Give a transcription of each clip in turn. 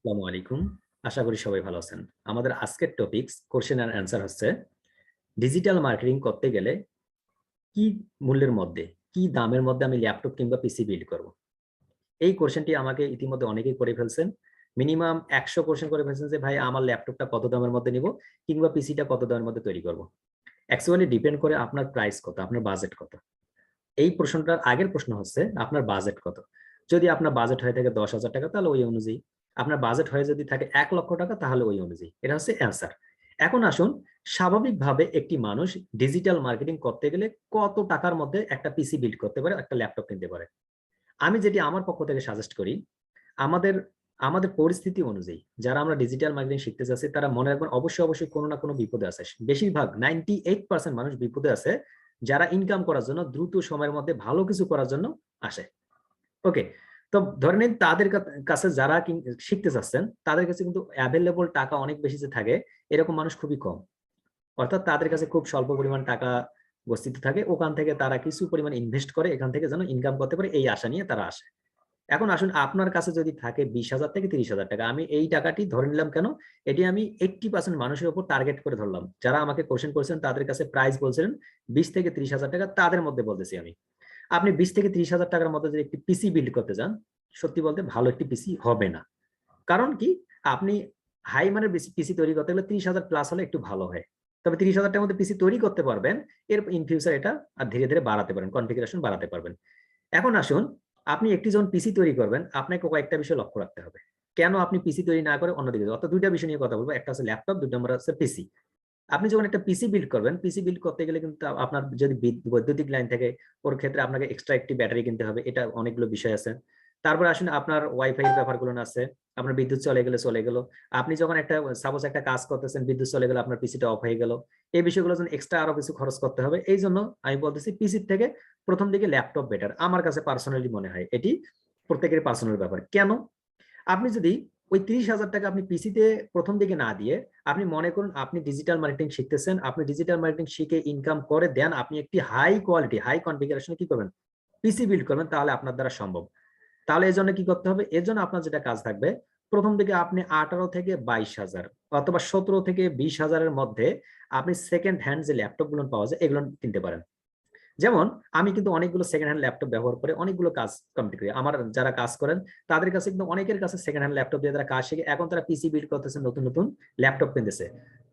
আসসালামু আলাইকুম। আশা করি সবাই ভালো আছেন। আমাদের আজকের টপিকস কোশ্চেন আর অ্যান্সার হচ্ছে ডিজিটাল মার্কেটিং করতে গেলে কি মূল্যের মধ্যে, কি দামের মধ্যে আমি ল্যাপটপ কিংবা পিসি বিল্ড করব? এই কোশ্চেনটি আমাকে ইতিমধ্যে অনেকেই করে ফেলছেন। মিনিমাম একশো কোশ্চেন করে ফেলছেন যে, ভাই, আমার ল্যাপটপটা কত দামের মধ্যে নিব কিংবা পিসিটা কত দামের মধ্যে তৈরি করব? অ্যাকচুয়ালি ডিপেন্ড করে আপনার প্রাইস কত, আপনার বাজেট কত। এই প্রশ্নটার আগের প্রশ্ন হচ্ছে, আপনার বাজেট কত? যদি আপনার বাজেট হয়ে থাকে দশ হাজার টাকা, তাহলে ওই অনুযায়ী আপনার বাজেট হয়ে যদি থাকে এক লক্ষ টাকা, তাহলে ওই অনুযায়ী। এটা হচ্ছে অ্যান্সার এখন আসুন, স্বাভাবিকভাবে একটি মানুষ ডিজিটাল মার্কেটিং করতে গেলে কত টাকার মধ্যে একটা পিসি বিল্ড করতে পারে, একটা ল্যাপটপ কিনতে পারে। আমি যেটি আমার পক্ষ থেকে সাজেস্ট করি, আমাদের আমাদের পরিস্থিতি অনুযায়ী, যারা আমরা ডিজিটাল মার্কেটিং শিখতে চাচ্ছি তারা মনে রাখবেন অবশ্যই অবশ্যই কোনো না কোনো বিপদে আছে। বেশিরভাগ নাইনটি এইট পার্সেন্ট মানুষ বিপদে আছে, যারা ইনকাম করার জন্য দ্রুত সময়ের মধ্যে ভালো কিছু করার জন্য আসে। ওকে তো ধরে নিন তাদের কাছে যারা শিখতে চাচ্ছেন, তাদের কাছে কিন্তু অ্যাভেলেবল টাকা অনেক বেশি যে থাকে, এরকম মানুষ খুবই কম। অর্থাৎ তাদের কাছে খুব স্বল্প পরিমাণ টাকা বস্তিত থাকে, ওখান থেকে তারা কিছু পরিমাণ ইনভেস্ট করে, এখান থেকে যেন ইনকাম করতে পারে, এই আশা নিয়ে তারা আসে। এখন আসুন, আপনার কাছে যদি থাকে বিশ হাজার থেকে তিরিশ হাজার টাকা, আমি এই টাকাটি ধরে নিলাম কেন? এটি আমি এইটটি পার্সেন্ট মানুষের উপর টার্গেট করে ধরলাম। যারা আমাকে কোশ্চেন করেছেন, তাদের কাছে প্রাইস বলছিলেন বিশ থেকে তিরিশ হাজার টাকা, তাদের মধ্যে বলতেছি আমি। আপনি বিশ থেকে ত্রিশ হাজার টাকার মধ্যে যদি একটি পিসি বিল্ড করতে চান, সত্যি বলতে ভালো একটি পিসি হবে না। কারণ কি? আপনি হাই মানের পিসি তৈরি করতে গেলে ত্রিশ হাজার প্লাস হলে একটু ভালো হয়। তবে তিরিশ হাজার টাকার মধ্যে পিসি তৈরি করতে পারবেন, এর ইন ফিউচার এটা আর ধীরে ধীরে বাড়াতে পারেন কনফিগারেশন বাড়াতে পারবেন। এখন আসুন, আপনি একটি যখন পিসি তৈরি করবেন, আপনাকে কয়েকটা বিষয় লক্ষ্য রাখতে হবে। কেন আপনি পিসি তৈরি না করে অন্যদিকে অর্থাৎ দুইটা বিষয় নিয়ে কথা বলব। একটা হচ্ছে ল্যাপটপ দুই নম্বর হচ্ছে পিসি আপনি যখন একটা পিসি বিল্ড করবেন পিসি বিল্ড করতে গেলে কিন্তু আপনার যদি বৈদ্যুতিক লাইন থাকে, ওর ক্ষেত্রে আপনাকে এক্সট্রা একটি ব্যাটারি কিনতে হবে, এটা অনেকগুলো বিষয় আছে। তারপরে আসুন, আপনার ওয়াইফাই এর ব্যাপারগুলো আছে আপনার বিদ্যুৎ চলে গেলে চলে গেল। আপনি যখন একটা সাপোজ একটা কাজ করতেছেন, বিদ্যুৎ চলে গেলে আপনার পিসিটা অফ হয়ে গেল। এই বিষয়গুলো জন্য এক্সট্রা আরও কিছু খরচ করতে হবে, এই জন্য আমি বলতেছি পিসির থেকে প্রথম দিকে ল্যাপটপ বেটার আমার কাছে পার্সোনালি মনে হয় এটি প্রত্যেকের পার্সোনাল ব্যাপার। কেন? আপনি যদি ওই তিরিশ হাজার টাকা আপনি পিসিতে প্রথম দিকে না দিয়ে আপনি মনে করুন আপনি ডিজিটাল মার্কেটিং শিখতেছেন, আপনি ডিজিটাল মার্কেটিং শিখে ইনকাম করে দেন, আপনি একটি হাই কোয়ালিটি হাই কনফিগারেশনে কি করবেন? পিসি বিল্ড করবেন, তাহলে আপনার দ্বারা সম্ভব। তাহলে এই জন্য কি করতে হবে? এর জন্য আপনার যেটা কাজ থাকবে, প্রথম দিকে আপনি আঠারো থেকে বাইশ হাজার অথবা সতেরো থেকে বিশ হাজারের মধ্যে আপনি সেকেন্ড হ্যান্ড যে ল্যাপটপগুলো পাওয়া যায়, এগুলো কিনতে পারেন। যেমন, আমি কিন্তু অনেকগুলো সেকেন্ড হ্যান্ড ল্যাপটপ ব্যবহার করে অনেকগুলো কাজ কমপ্লিট করি। আমার যারা কাজ করেন, তাদের কাছে কিন্তু অনেকের কাছে সেকেন্ড হ্যান্ড ল্যাপটপ দিয়ে তারা কাজ শিখে, এখন তারা পিসি বিল্ড করতেছে, নতুন নতুন ল্যাপটপ কিনতেছে।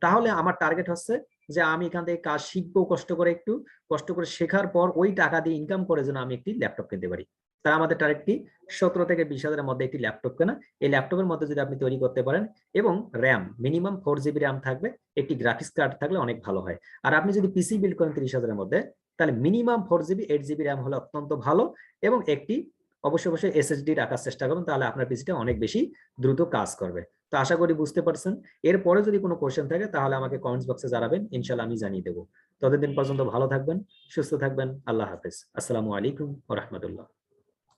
তাহলে আমার টার্গেট হচ্ছে যে আমি এখান থেকে কাজ শিখব, কষ্ট করে একটু, কষ্ট করে শেখার পর ওই টাকা দিয়ে ইনকাম করে যেন আমি একটি ল্যাপটপ কিনতে পারি। তারা আমাদের টার্গেট কি? সতেরো থেকে বিশ হাজারের মধ্যে একটি ল্যাপটপ কেনা। এই ল্যাপটপের মধ্যে যদি আপনি তৈরি করতে পারেন এবং RAM minimum four GB RAM থাকবে, একটি গ্রাফিক্স কার্ড থাকলে অনেক ভালো হয়। আর আপনি যদি পিসি বিল্ড করেন তিরিশ হাজারের মধ্যে, তাহলে minimum four GB eight GB RAM হলে অত্যন্ত ভালো এবং একটি অবশ্যই অবশ্যই এসএসডি রাখার চেষ্টা করবেন তাহলে আপনার পিসিটা অনেক বেশি দ্রুত কাজ করবে। তো আশা করি বুঝতে পারছেন। এরপরে যদি কোনো কোশ্চেন থাকে, তাহলে আমাকে কমেন্টস বক্সে জানাবেন। ইনশাল্লাহ আমি জানিয়ে দেবো। ততদিন পর্যন্ত ভালো থাকবেন, সুস্থ থাকবেন। আল্লাহ হাফেজ। আসসালামু আলাইকুম রহমতুল্লাহ।